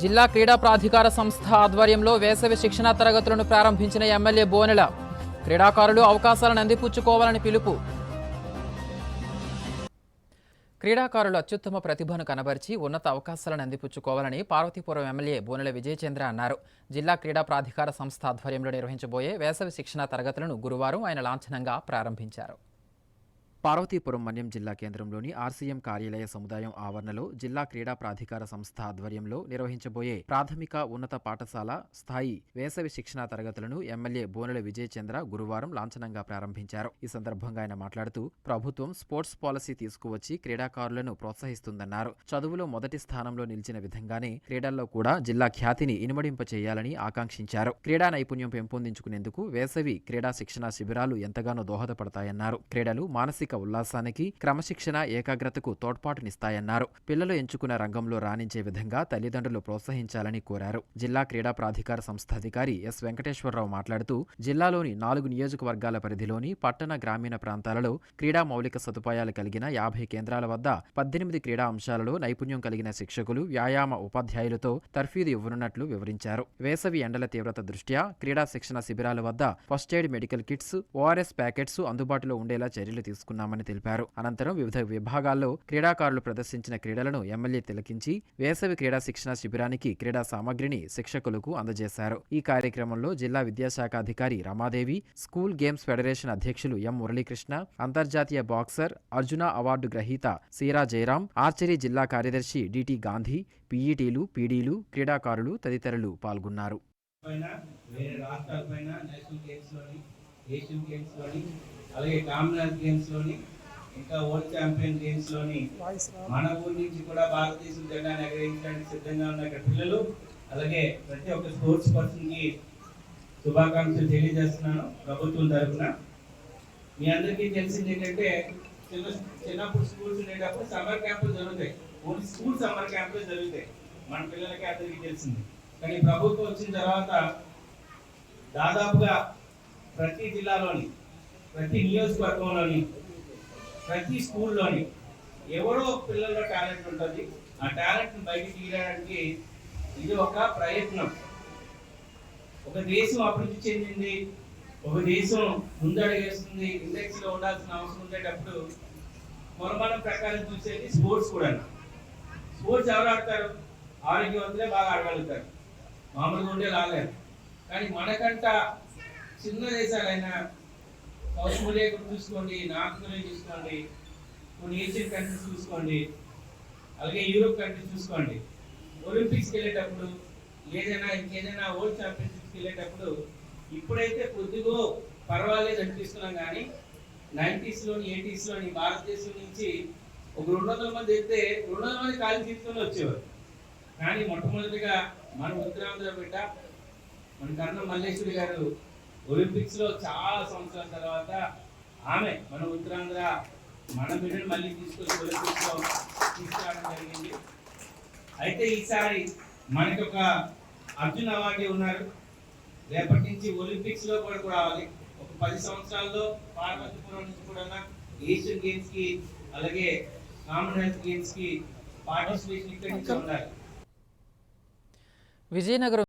జిల్లా క్రీడా ప్రాధికార సంస్థ ఆధ్వర్యంలో వేసవి శిక్షణా తరగతులను ప్రారంభించిన ఎమ్మెల్యే బోనెల. క్రీడాకారులు అవకాశాలను అందిపుచ్చుకోవాలని పిలుపు. క్రీడాకారులు అత్యుత్తమ ప్రతిభను కనబరిచి ఉన్నత అవకాశాలను అందిపుచ్చుకోవాలని పార్వతీపురం ఎమ్మెల్యే బోనెల విజయచంద్ర అన్నారు. జిల్లా క్రీడా ప్రాధికార సంస్థ ఆధ్వర్యంలో నిర్వహించబోయే వేసవి శిక్షణా తరగతులను గురువారం ఆయన లాంఛనంగా ప్రారంభించారు. పార్వతీపురం మన్యం జిల్లా కేంద్రంలోని ఆర్సీఎం కార్యాలయ సముదాయం ఆవరణలో జిల్లా క్రీడా ప్రాధికార సంస్థ ఆధ్వర్యంలో నిర్వహించబోయే ప్రాథమిక ఉన్నత పాఠశాల స్థాయి వేసవి శిక్షణా తరగతులను ఎమ్మెల్యే బోనెల విజయచంద్ర గురువారం లాంఛనంగా ప్రారంభించారు. ఈ సందర్భంగా ఆయన మాట్లాడుతూ ప్రభుత్వం స్పోర్ట్స్ పాలసీ తీసుకువచ్చి క్రీడాకారులను ప్రోత్సహిస్తుందన్నారు. చదువులో మొదటి స్థానంలో నిలిచిన విధంగానే క్రీడల్లో కూడా జిల్లా ఖ్యాతిని ఇనుమడింప చేయాలని ఆకాంక్షించారు. క్రీడా నైపుణ్యం పెంపొందించుకునేందుకు వేసవి క్రీడా శిక్షణా శిబిరాలు ఎంతగానో దోహదపడతాయన్నారు. క్రీడలు మానసిక ఉల్లాసానికి క్రమశిక్షణ ఏకాగ్రతకు తోడ్పాటునిస్తాయన్నారు. పిల్లలు ఎంచుకున్న రంగంలో రాణించే విధంగా తల్లిదండ్రులు ప్రోత్సహించాలని కోరారు. జిల్లా క్రీడా ప్రాధికార సంస్థ అధికారి ఎస్. వెంకటేశ్వరరావు మాట్లాడుతూ జిల్లాలోని నాలుగు నియోజకవర్గాల పరిధిలోని పట్టణ గ్రామీణ ప్రాంతాలలో క్రీడా మౌలిక సదుపాయాలు కలిగిన యాభై కేంద్రాల వద్ద పద్దెనిమిది క్రీడా అంశాలలో నైపుణ్యం కలిగిన శిక్షకులు వ్యాయామ ఉపాధ్యాయులతో తర్ఫీదు ఇవ్వనున్నట్లు వివరించారు. వేసవి ఎండల తీవ్రత దృష్ట్యా క్రీడా శిక్షణ శిబిరాల వద్ద first aid medical kits ORS packets అందుబాటులో ఉండేలా చర్యలు తీసుకున్నారు. చేస్తున్నామని తెలిపారు. అనంతరం వివిధ విభాగాల్లో క్రీడాకారులు ప్రదర్శించిన క్రీడలను ఎమ్మెల్యే తిలకించి వేసవి క్రీడా శిక్షణ శిబిరానికి క్రీడా సామగ్రిని శిక్షకులకు అందజేశారు. ఈ కార్యక్రమంలో జిల్లా విద్యాశాఖ అధికారి రమాదేవి స్కూల్ గేమ్స్ ఫెడరేషన్ అధ్యక్షులు ఎం మురళీకృష్ణ అంతర్జాతీయ బాక్సర్ అర్జున అవార్డు గ్రహీత సీరా జయరాం ఆర్చరీ జిల్లా కార్యదర్శి డిటి గాంధీ పీఈటీలు పీడీలు క్రీడాకారులు తదితరులు పాల్గొన్నారు. అలాగే కామన్వెల్త్ గేమ్స్లోని ఇంకా వరల్డ్ ఛాంపియన్ గేమ్స్లోని మన ఊరి నుంచి కూడా భారతదేశం జెండాను ఎగరేయించడానికి సిద్ధంగా ఉన్న ఇక్కడ పిల్లలు అలాగే ప్రతి ఒక్క స్పోర్ట్స్ పర్సన్కి శుభాకాంక్షలు తెలియజేస్తున్నాను ప్రభుత్వం తరఫున. మీ అందరికీ తెలిసింది ఏంటంటే చిన్న చిన్నప్పుడు స్కూల్స్ ఉండేటప్పుడు సమ్మర్ క్యాంపులు జరుగుతాయి. ఓన్లీ స్కూల్ సమ్మర్ క్యాంపులు జరుగుతాయి. మన పిల్లలకి అందరికీ తెలిసింది. కానీ ప్రభుత్వం వచ్చిన తర్వాత దాదాపుగా ప్రతి జిల్లాలోని ప్రతి నియోజకవర్గంలోని ప్రతి స్కూల్లోని ఎవరో పిల్లల్లో టాలెంట్ ఉంటుంది. ఆ టాలెంట్ని బయటికి తీయడానికి ఇది ఒక ప్రయత్నం. ఒక దేశం అభివృద్ధి చెందింది ఒక దేశం ముందడుగేస్తుంది ఇండెక్స్లో ఉండాల్సిన అవసరం ఉండేటప్పుడు మొరమానం ప్రకారం చూసేది స్పోర్ట్స్ కూడా స్పోర్ట్స్ ఎవరు ఆడతారు? ఆరోగ్యవంతులే బాగా ఆడగలుగుతారు. మామూలుగా ఉండే రాలేరు కానీ మనకంట చిన్న దేశాలైనా సౌత్ కొరియా చూసుకోండి నార్త్ కొరియా చూసుకోండి కొన్ని ఏషియన్ కంట్రీస్ చూసుకోండి అలాగే యూరోప్ కంట్రీస్ చూసుకోండి. ఒలింపిక్స్కి వెళ్ళేటప్పుడు ఏదైనా ఇంకేదైనా వరల్డ్ ఛాంపియన్షిప్స్కి వెళ్ళేటప్పుడు ఇప్పుడైతే కొద్దిగో పర్వాలేదు అనిపిస్తున్నాం కానీ నైంటీస్లోని ఎయిటీస్లోని భారతదేశం నుంచి ఒక రెండు వందల మంది అయితే రెండు వందల మంది ఖాళీ జీవితంలో వచ్చేవారు. కానీ మొట్టమొదటిగా మన ఉత్తరాంధ్ర బిడ్డ మన కర్ణ మల్లేశ్వరి గారు ఒలింపిక్స్లో చాలా సంవత్సరాల తర్వాత ఆమె మన ఉత్తరాంధ్ర మన బిడ్డను మళ్ళీ తీసుకొని ఒలింపిక్స్లో తీసుకురావడం జరిగింది. అయితే ఈసారి మనకి ఒక అర్జున్ అవార్డీ ఉన్నారు. రేపటి నుంచి ఒలింపిక్స్లో కూడా రావాలి. ఒక పది సంవత్సరాల్లో పార్వతీపురం నుంచి కూడా ఏషియన్ గేమ్స్కి అలాగే కామన్వెల్త్ గేమ్స్కి పార్టిసిపేషన్ ఇక్కడి నుంచి ఉండాలి. విజయనగరం